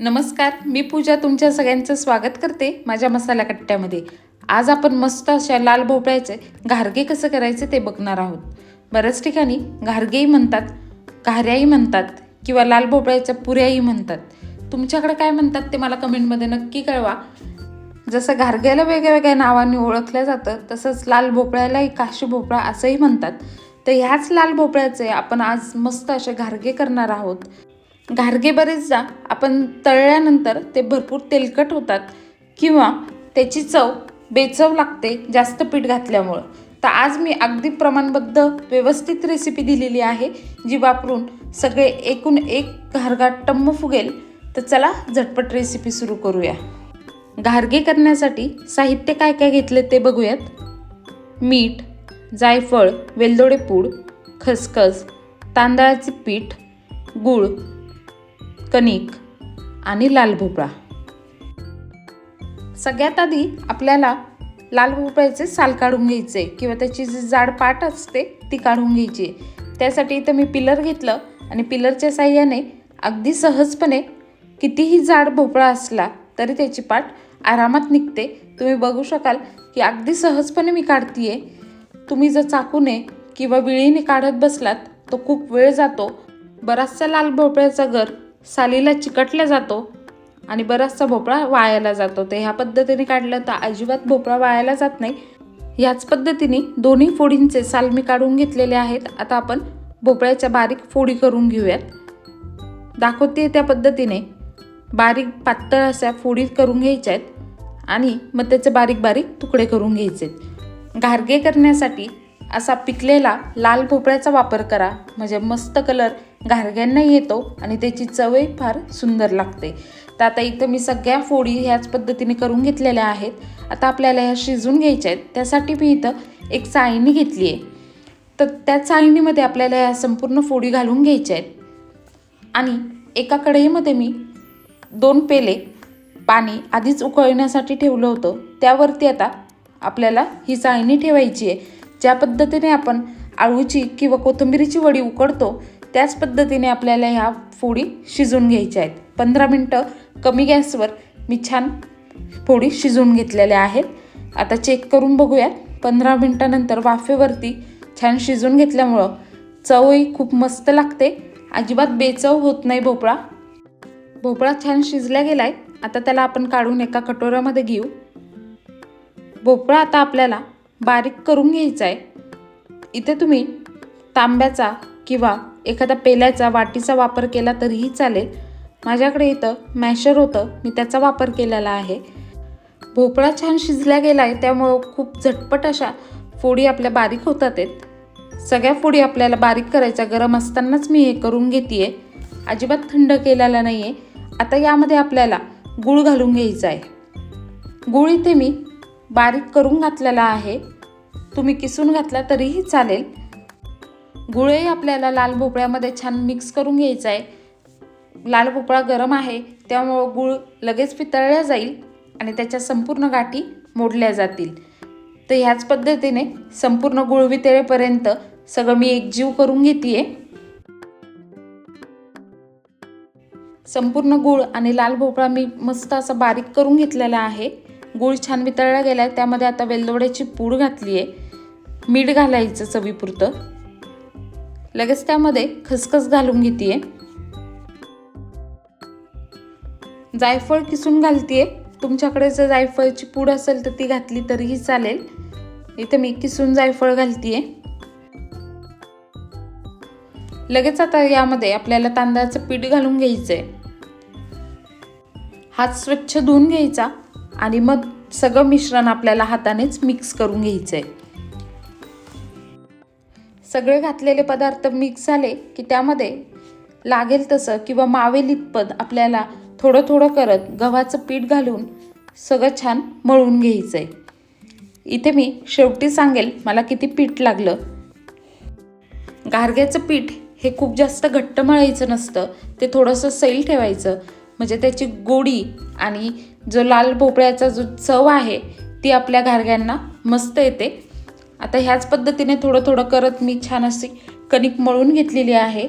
नमस्कार मी पूजा तुमच्या सगळ्यांचं स्वागत करते माझ्या मसाला कट्ट्यामध्ये. आज आपण मस्त अशा लाल भोपळ्याचे घारगे कसं करायचे ते बघणार आहोत. बऱ्याच ठिकाणी घारगेही म्हणतात घाऱ्याही म्हणतात किंवा लाल भोपळ्याच्या पुऱ्याही म्हणतात. तुमच्याकडे काय म्हणतात ते मला कमेंटमध्ये नक्की कळवा. जसं घारग्याला वेगळ्या वेगळ्या नावाने ओळखलं जातं तसंच लाल भोपळ्यालाही काशी भोपळा असंही म्हणतात. तर ह्याच लाल भोपळ्याचे आपण आज मस्त असे घारगे करणार आहोत. घारगे बरेचदा आपण तळल्यानंतर ते भरपूर तेलकट होतात किंवा त्याची चव बेचव लागते जास्त पीठ घातल्यामुळं. तर आज मी अगदी प्रमाणबद्ध व्यवस्थित रेसिपी दिलेली आहे जी वापरून सगळे एकूण एक घारगा टम्म फुगेल. तर चला झटपट रेसिपी सुरू करूया. घारगे करण्यासाठी साहित्य काय काय घेतले ते बघूयात. मीठ जायफळ वेलदोडे पूड खसखस तांदळाचे पीठ गूळ कणिक आणि लाल भोपळा. सगळ्यात आधी आपल्याला लाल भोपळ्याचे साल काढून घ्यायचे किंवा त्याची जी जाड पाट असते ती काढून घ्यायची. त्यासाठी इथं मी पिलर घेतलं आणि पिलरच्या साह्याने अगदी सहजपणे कितीही जाड भोपळा असला तरी त्याची पाट आरामात निघते. तुम्ही बघू शकाल की अगदी सहजपणे मी काढतीये. तुम्ही जर चाकूने किंवा विळीने काढत बसलात तो खूप वेळ जातो. बराचसा लाल भोपळ्याचा गर सालीला चिकटला जातो आणि बराचसा भोपळा वाळायला जातो. ते ह्या पद्धतीने काढलं तर अजिबात भोपळा वाळायला जात नाही. याच पद्धतीने दोन्ही फोडींचे साल मी काढून घेतलेले आहेत. आता आपण भोपळ्याच्या बारीक फोडी करून घेऊयात. दाखवते त्या पद्धतीने. बारीक पातळ अशा फोडी करून घ्यायच्या आहेत आणि मग त्याचे बारीक बारीक तुकडे करून घ्यायचे घारगे करण्यासाठी असा पिकलेला लाल भोपळ्याचा वापर करा. म्हणजे मस्त कलर घारग्यांना येतो आणि त्याची चवही फार सुंदर लागते. तर आता इथं मी सगळ्या फोडी ह्याच पद्धतीने करून घेतलेल्या आहेत. आता आपल्याला ह्या शिजून घ्यायच्या आहेत. त्यासाठी मी इथं एक चाळणी घेतली आहे. तर त्या चाळणीमध्ये आपल्याला या संपूर्ण फोडी घालून घ्यायच्या आहेत. आणि एका कढईमध्ये मी दोन पेले पाणी आधीच उकळण्यासाठी ठेवलं होतं. त्यावरती आता आपल्याला ही चाळणी ठेवायची आहे. ज्या पद्धतीने आपण आळूची किंवा कोथिंबिरीची वडी उकडतो त्याच पद्धतीने आपल्याला ह्या फोडी शिजून घ्यायच्या आहेत. पंधरा मिनटं कमी गॅसवर मी छान फोडी शिजवून घेतलेल्या आहेत. आता चेक करून बघूयात. पंधरा मिनटानंतर वाफेवरती छान शिजवून घेतल्यामुळं चवही खूप मस्त लागते. अजिबात बेचव होत नाही भोपळा. भोपळा छान शिजला गेलाय. आता त्याला आपण काढून एका कटोऱ्यामध्ये घेऊ. भोपळा आता आपल्याला बारीक करून घ्यायचा आहे इथे तुम्ही तांब्याचा किंवा एखादा पेल्याचा वाटीचा वापर केला तरीही चालेल. माझ्याकडे इथं मॅशर होतं. मी त्याचा वापर केलेला आहे. भोपळा छान शिजला गेला आहे त्यामुळं खूप झटपट अशा फोडी आपल्या बारीक होतात आहेत. सगळ्या फोडी आपल्याला बारीक करायच्या. गरम असतानाच मी हे करून घेते आहे अजिबात थंड केलेला नाही आहे आता यामध्ये आपल्याला गूळ घालून घ्यायचा आहे. गूळ इथे मी बारीक करून घातलेला आहे. तुम्ही किसून घातला तरीही चालेल. गुळही आपल्याला लाल भोपळ्यामध्ये छान मिक्स करून घ्यायचा आहे. लाल भोपळा गरम आहे त्यामुळं गूळ लगेच पितळल्या जाईल आणि त्याच्या संपूर्ण गाठी मोडल्या जातील. तर ह्याच पद्धतीने संपूर्ण गुळ वितळेपर्यंत सगळं मी एकजीव करून घेते संपूर्ण गूळ आणि लाल भोपळा मी मस्त असा बारीक करून घेतलेला आहे. गूळ छान वितळला गेला आहे त्यामध्ये आता वेलदोड्याची पूड घातली आहे मीठ घालायचं चवीपुरतं. लगेच त्यामध्ये खसखस घालून घेते जायफळ किसून घालते तुमच्याकडे जर जायफळची पूड असेल तर ती घातली तरीही चालेल. इथे मी किसून जायफळ घालते लगेच आता यामध्ये आपल्याला तांदळाचं पीठ घालून घ्यायचं आहे हात स्वच्छ धुवून घ्यायचा आणि मग सगळं मिश्रण आपल्याला हातानेच मिक्स करून घ्यायचं आहे सगळे घातलेले पदार्थ मिक्स झाले की त्यामध्ये लागेल तसं किंवा मावेल इतपत आपल्याला थोडं थोडं करत गव्हाचं पीठ घालून सगळं छान मळून घ्यायचं आहे इथे मी शेवटी सांगेल मला किती पीठ लागलं. गारग्याचं पीठ हे खूप जास्त घट्ट मळायचं नसतं ते थोडंसं सैल ठेवायचं. म्हणजे त्याची गोडी आणि जो लाल भोपळ्याचा जो चव आहे ती आपल्या घारग्यांना मस्त येते. आता ह्याच पद्धतीने थोडं थोडं करत मी छान अशी कणिक मळून घेतलेली आहे.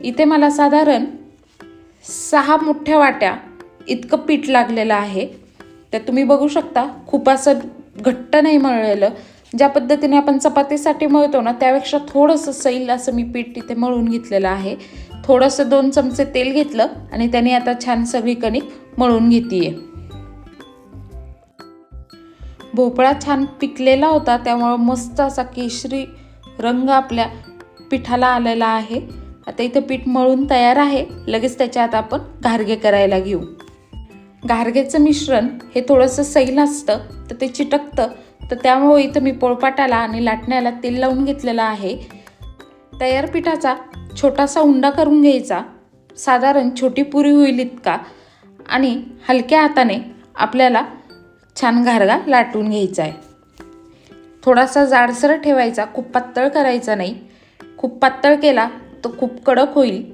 इथे मला साधारण सहा मोठ्या वाट्या इतकं पीठ लागलेलं आहे. तर तुम्ही बघू शकता खूप असं घट्ट नाही मळलेलं. ज्या पद्धतीने आपण चपातीसाठी मळतो ना त्यापेक्षा थोडंसं सैल असं मी पीठ तिथे मळून घेतलेलं आहे. थोडंसं दोन चमचे तेल घेतलं आणि त्याने आता छान सगळी कणिक मळून घेते भोपळा छान पिकलेला होता त्यामुळं मस्त असा केशरी रंग आपल्या पिठाला आलेला आहे. आता इथं पीठ मळून तयार आहे. लगेच त्याच्यात आपण घारगे करायला घेऊ. घारगेचं मिश्रण हे थोडंसं सैल असतं तर ते चिटकतं. तर त्यामुळे इथं मी पोळपाटाला आणि लाटण्याला तेल लावून घेतलेलं आहे. तयार पिठाचा छोटासा उंडा करून घ्यायचा. साधारण छोटी पुरी होईल इतका. आणि हलक्या हाताने आपल्याला छान घारगा लाटून घ्यायचा आहे. थोडासा जाडसर ठेवायचा खूप पातळ करायचा नाही. खूप पातळ केला तर खूप कडक होईल.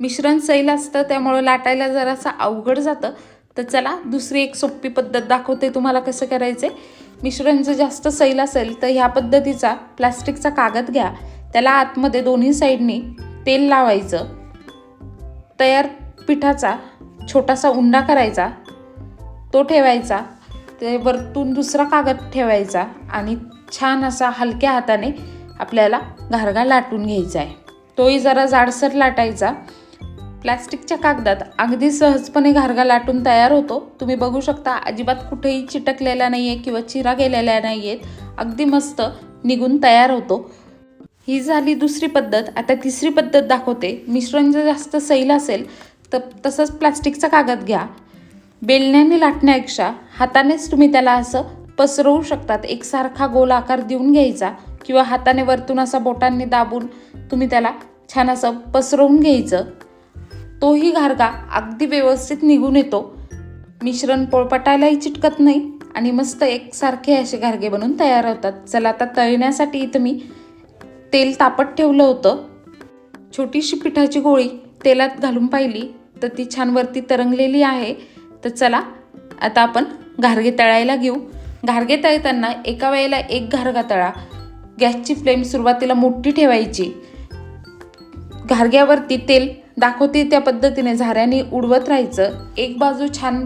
मिश्रण सैल असतं त्यामुळं लाटायला जरासा अवघड जातं. तर चला दुसरी एक सोपी पद्धत दाखवते तुम्हाला कसं करायचं. मिश्रण जर जास्त सैल असेल तर ह्या पद्धतीचा प्लास्टिकचा कागद घ्या. त्याला आतमध्ये दोन्ही साईडनी तेल लावायचं. तयार पिठाचा छोटासा उंडा करायचा. तो ठेवायचा. ते वरतून दुसरा कागद ठेवायचा आणि छान असा हलक्या हाताने आपल्याला घारगा लाटून घ्यायचा आहे. तोही जरा जाडसर लाटायचा. प्लॅस्टिकच्या कागदात अगदी सहजपणे घारगा लाटून तयार होतो. तुम्ही बघू शकता अजिबात कुठेही चिटकलेला नाही आहे किंवा चिरा गेलेल्या नाही आहेत अगदी मस्त निघून तयार होतो. ही झाली दुसरी पद्धत. आता तिसरी पद्धत दाखवते. मिश्रण जर जास्त सैल असेल तर तसंच प्लास्टिकचा कागद घ्या. बेलण्याने लाटण्यापेक्षा हातानेच तुम्ही त्याला असं पसरवू शकतात. एकसारखा गोल आकार देऊन घ्यायचा किंवा हाताने वरतून असा बोटांनी दाबून तुम्ही त्याला छान असं पसरवून घ्यायचं. तोही घारगा अगदी व्यवस्थित निघून येतो. मिश्रण पोळपटायलाही चिटकत नाही आणि मस्त एकसारखे असे घारगे बनून तयार होतात. चला आता तळण्यासाठी इथं मी तेल तापत ठेवलं होतं. छोटीशी पिठाची गोळी तेलात घालून पाहिली तर ती छान वरती तरंगलेली आहे. तर चला आता आपण घारगे तळायला घेऊ. घारगे तळताना एका वेळेला एक घारगा तळा. गॅसची फ्लेम सुरुवातीला मोठी ठेवायची. घारग्यावरती तेल दाखवते त्या पद्धतीने झाऱ्याने उडवत राहायचं. एक बाजू छान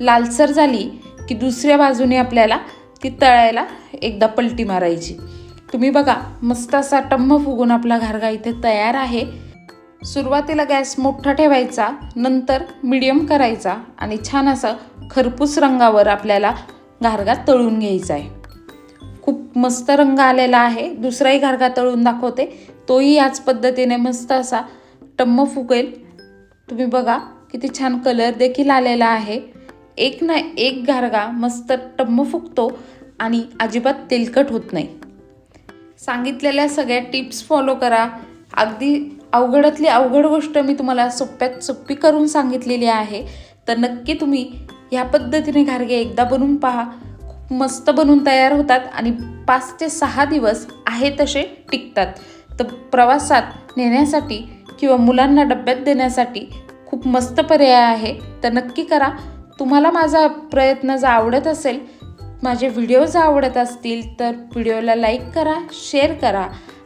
लालसर झाली की दुसऱ्या बाजूने आपल्याला ती तळायला एकदा पलटी मारायची. तुम्ही बघा मस्त असा टम्म फुगून आपला घारगा इथे तयार आहे. सुरुवातीला गॅस मोठा ठेवायचा नंतर मिडियम करायचा आणि छान असा खरपूस रंगावर आपल्याला घारगा तळून घ्यायचा आहे. खूप मस्त रंग आलेला आहे. दुसराही घारगा तळून दाखवते. तोही याच पद्धतीने मस्त असा टम्म फुगेल. तुम्ही बघा किती छान कलर देखील आलेला आहे. एक ना एक घारगा मस्त टम्म फुगतो आणि अजिबात तेलकट होत नाही. सांगितलेल्या सगळ्या टिप्स फॉलो करा. अगदी अवघडातली अवघड गोष्ट मी तुम्हाला सोप्यात सोपी करून सांगितलेली आहे तर नक्की तुम्ही ह्या पद्धतीने घारगे एकदा बनवून पहा. खूप मस्त बनवून तयार होतात आणि पाच ते सहा दिवस आहे तसे टिकतात. तर प्रवासात नेण्यासाठी किंवा मुलांना डब्यात देण्यासाठी खूप मस्त पर्याय आहे. तर नक्की करा. तुम्हाला माझा प्रयत्न जर आवडत असेल माझे व्हिडिओ जर आवडत असतील तर व्हिडिओला लाईक करा शेअर करा.